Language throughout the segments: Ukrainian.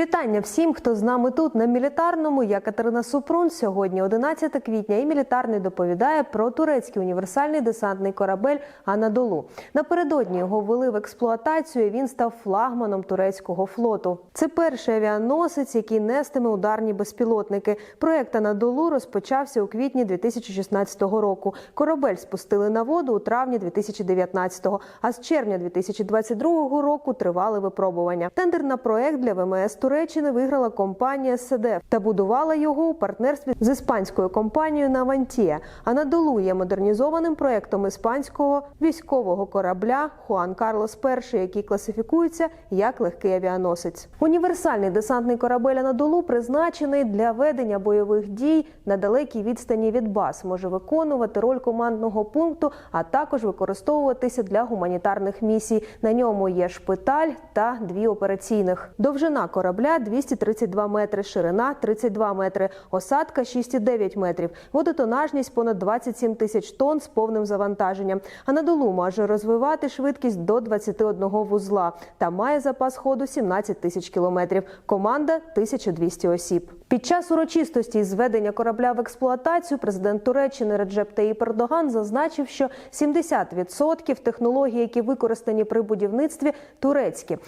Вітання всім, хто з нами тут на мілітарному. Я Катерина Супрун. Сьогодні 11 квітня, і мілітарний доповідає про турецький універсальний десантний корабель Анадолу. Напередодні його ввели в експлуатацію. і Він став флагманом турецького флоту. Це перший авіаносець, який нестиме ударні безпілотники. Проект Анадолу розпочався у квітні 2016 року. Корабель спустили на воду у травні 2019-го, а з червня 2022 року тривали випробування. Тендер на проект для ВМС Туреччини виграла компанія СДФ та будувала його у партнерстві з іспанською компанією Навантія. А надолу є модернізованим проектом іспанського військового корабля Хуан Карлос І, який класифікується як легкий авіаносець. Універсальний десантний корабель Анадолу призначений для ведення бойових дій на далекій відстані від баз, може виконувати роль командного пункту, а також використовуватися для гуманітарних місій. На ньому є шпиталь та дві операційних. Довжина корабля 232 метри, ширина 32 метри, осадка 6,9 метрів, водотонажність понад 27 тисяч тонн з повним завантаженням. Анадолу може розвивати швидкість до 21 вузла та має запас ходу 17 тисяч кілометрів. Команда 1200 осіб. Під час урочистості зведення корабля в експлуатацію президент Туреччини Реджеп Таїп Ердоган зазначив, що 70% технологій, які використані при будівництві, турецькі.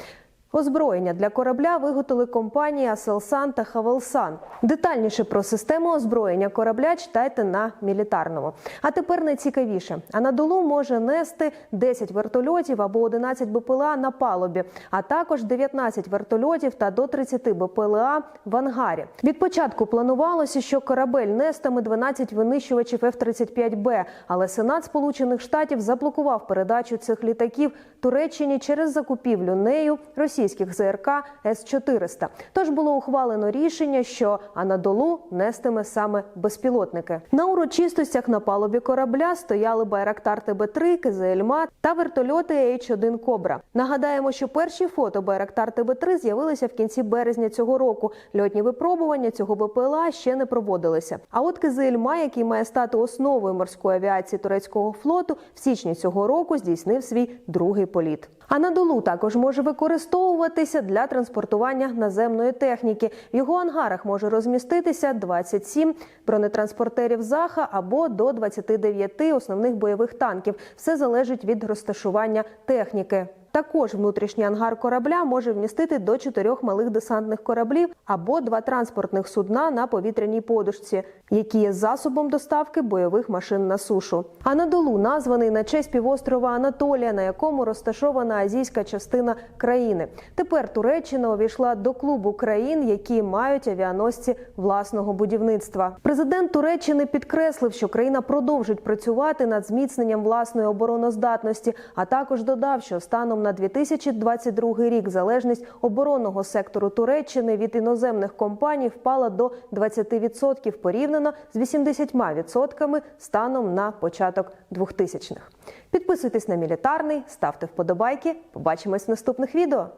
Озброєння для корабля виготовили компанії Аселсан та Хавелсан. Детальніше про систему озброєння корабля читайте на мілітарному. А тепер найцікавіше: Анадолу може нести 10 вертольотів або 11 БПЛА на палубі, а також 19 вертольотів та до 30 БПЛА в ангарі. Від початку планувалося, що корабель нестиме 12 винищувачів F-35B, але Сенат Сполучених Штатів заблокував передачу цих літаків Туреччині через закупівлю нею російських ЗРК С-400. Тож було ухвалено рішення, що Анадолу нестиме саме безпілотники. На урочистостях на палубі корабля стояли Байрактар ТБ-3, КЗЛьМА та вертольоти H-1 Кобра. Нагадаємо, що перші фото Байрактар ТБ-3 з'явилися в кінці березня цього року. Льотні випробування цього БПЛА ще не проводилися. А от КЗЛьМА, який має стати основою морської авіації турецького флоту, в січні цього року здійснив свій другий політ. Анадолу також може використовуватися для транспортування наземної техніки. В його ангарах може розміститися 27 бронетранспортерів Заха або до 29 основних бойових танків. Все залежить від розташування техніки. Також внутрішній ангар корабля може вмістити до чотирьох малих десантних кораблів або два транспортних судна на повітряній подушці, які є засобом доставки бойових машин на сушу. Анадолу названий на честь півострова Анатолія, на якому розташована азійська частина країни. Тепер Туреччина увійшла до клубу країн, які мають авіаносці власного будівництва. Президент Туреччини підкреслив, що країна продовжить працювати над зміцненням власної обороноздатності, а також додав, що станом на 2022 рік залежність оборонного сектору Туреччини від іноземних компаній впала до 20% порівняно з 80% станом на початок 2000-х. Підписуйтесь на мілітарний, ставте вподобайки. Побачимось в наступних відео.